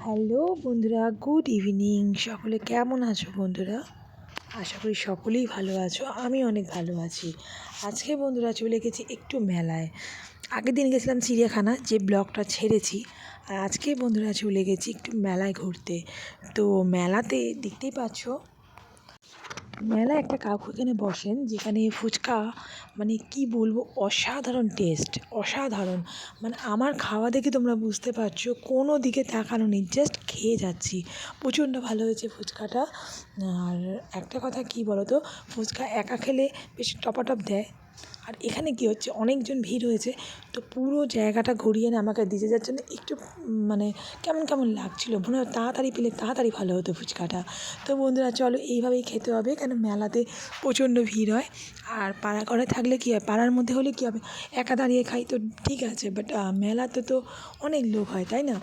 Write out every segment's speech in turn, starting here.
Hello বন্ধুরা, good evening. সকলে কেমন আছো বন্ধুরা? আশা করি সকলেই ভালো আছো, আমি অনেক ভালো আছি। আজকে বন্ধুরা চলে গেছি একটু মেলায়। আগের দিন গেছিলাম চিড়িয়াখানা, যে ব্লগটা ছেড়েছি, আর আজকে বন্ধুরা চলে গেছি একটু মেলায় ঘুরতে। তো মেলাতে দেখতেই পাচ্ছ মেলায় একটা কাকু এখানে বসেন, যেখানে ফুচকা মানে কি বলব, অসাধারণ টেস্ট অসাধারণ। মানে আমার খাওয়া দেখে তোমরা বুঝতে পারছ, কোনো দিকে তাকানো নেই জাস্ট খেয়ে যাচ্ছি। প্রচণ্ড ভালো হয়েছে ফুচকাটা। আর একটা কথা কি বলো তো ফুচকা একা খেলে বেশ টপাটপ দেয়। আর এখানে কী হচ্ছে? অনেকজন ভিড় হয়েছে। তো পুরো জায়গাটা ঘুরিয়ে না আমাকে দিতে যাওয়ার জন্য একটু মানে কেমন কেমন লাগছিল? মনে হয় তাড়াতাড়ি পেলে তাড়াতাড়ি ভালো হতো ফুচকাটা। তো বন্ধুরা, চলো এইভাবেই খেতে হবে কেন মেলাতে প্রচণ্ড ভিড় হয়। আর পাড়া করে থাকলে কী হয়? পাড়ার মধ্যে হলে কী হবে? একা দাঁড়িয়ে খাই তো ঠিক আছে বাট মেলাতে তো অনেক লোক হয়, তাই না?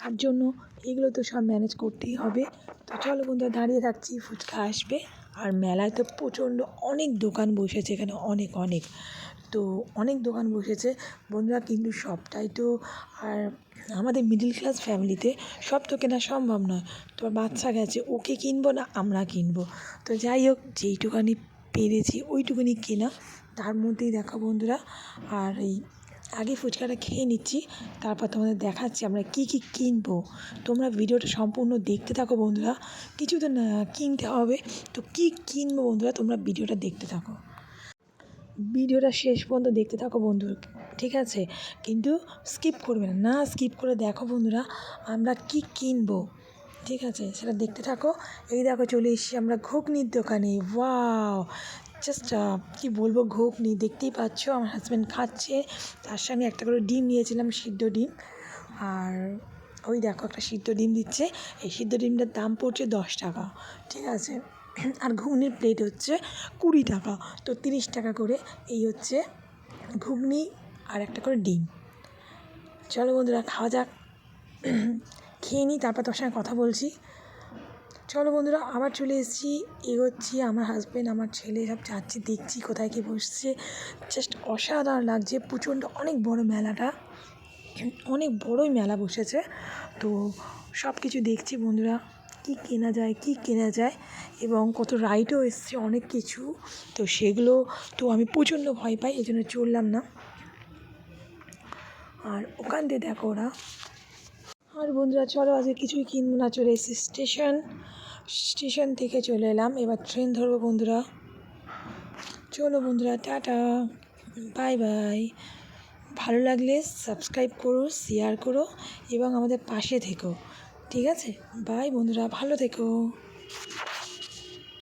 তার জন্য এগুলো তো সব ম্যানেজ করতেই হবে। তো চলো বন্ধুরা, দাঁড়িয়ে থাকছি। ফুচকা আসবে। আর মেলায় তো প্রচণ্ড অনেক দোকান বসেছে এখানে, অনেক অনেক। তো অনেক দোকান বসেছে। বন্ধুরা, কিন্তু সবটাই তো আর আমাদের মিডিল ক্লাস ফ্যামিলিতে সব তো কেনা সম্ভব নয়। তো বাচ্চা গেছে, ওকে কিনবো না আমরা কিনবো? তো যাই হোক যেইটুখানি পেরেছি, ওইটুকুনি কেনা। তার মধ্যেই দেখো বন্ধুরা, আর এই আগে ফুচকাটা খেয়ে নিচ্ছি, তারপর তোমাদের দেখাচ্ছি আমরা কী কী কিনবো। তোমরা ভিডিওটা সম্পূর্ণ দেখতে থাকো বন্ধুরা কিছু তো না কিনতে হবে। তো কী কিনবো বন্ধুরা, তোমরা ভিডিওটা দেখতে থাকো। ভিডিওটা শেষ পর্যন্ত দেখতে থাকো বন্ধু, ঠিক আছে? কিন্তু স্কিপ করবে না না স্কিপ করে দেখো বন্ধুরা, আমরা কী কিনবো, ঠিক আছে? সেটা দেখতে থাকো। এই দেখো চলে এসেছি আমরা ঘুগনির দোকানে, ওয়াও! জাস্ট কী বলব ঘুগনি দেখতেই পাচ্ছ, আমার হাজব্যান্ড খাচ্ছে। তার সঙ্গে একটা করে ডিম নিয়েছিলাম, সিদ্ধ ডিম। আর ওই দেখো, একটা সিদ্ধ ডিম দিচ্ছে। এই সিদ্ধ ডিমটার দাম পড়ছে দশ টাকা, ঠিক আছে? আর ঘুগনির প্লেট হচ্ছে কুড়ি টাকা। তো তিরিশ টাকা করে এই হচ্ছে ঘুগনি আর একটা করে ডিম। চলো বন্ধুরা, খাওয়া যাক। খেয়ে নিই, তারপর তোর সঙ্গে কথা বলছি। চলো বন্ধুরা, আবার চলে এসেছি। এগোচ্ছি আমার হাজব্যান্ড আমার ছেলে, সব যাচ্ছি, দেখছি কোথায় কী বসছে। জাস্ট অসাধারণ লাগছে, প্রচণ্ড, অনেক বড় মেলাটা। অনেক বড়ই মেলা বসেছে। তো সব কিছু দেখছি বন্ধুরা, কী কেনা যায়, কী কেনা যায়, এবং কত রাইডও এসছে, অনেক কিছু। তো সেগুলো তো আমি প্রচণ্ড ভয় পাই এই জন্য চললাম না। আর ওখান দিয়ে দেখো ওরা আর বন্ধুরা, চলো আজকে কিছুই কিনবো না, চলে এসেছি স্টেশন। স্টেশন থেকে চলে এলাম, এবার ট্রেন ধরবো বন্ধুরা। চলো বন্ধুরা, টাটা বাই বাই ভালো লাগলে সাবস্ক্রাইব করো শেয়ার করো, এবং আমাদের পাশে থেকো। ঠিক আছে? বাই বন্ধুরা, ভালো থেকো।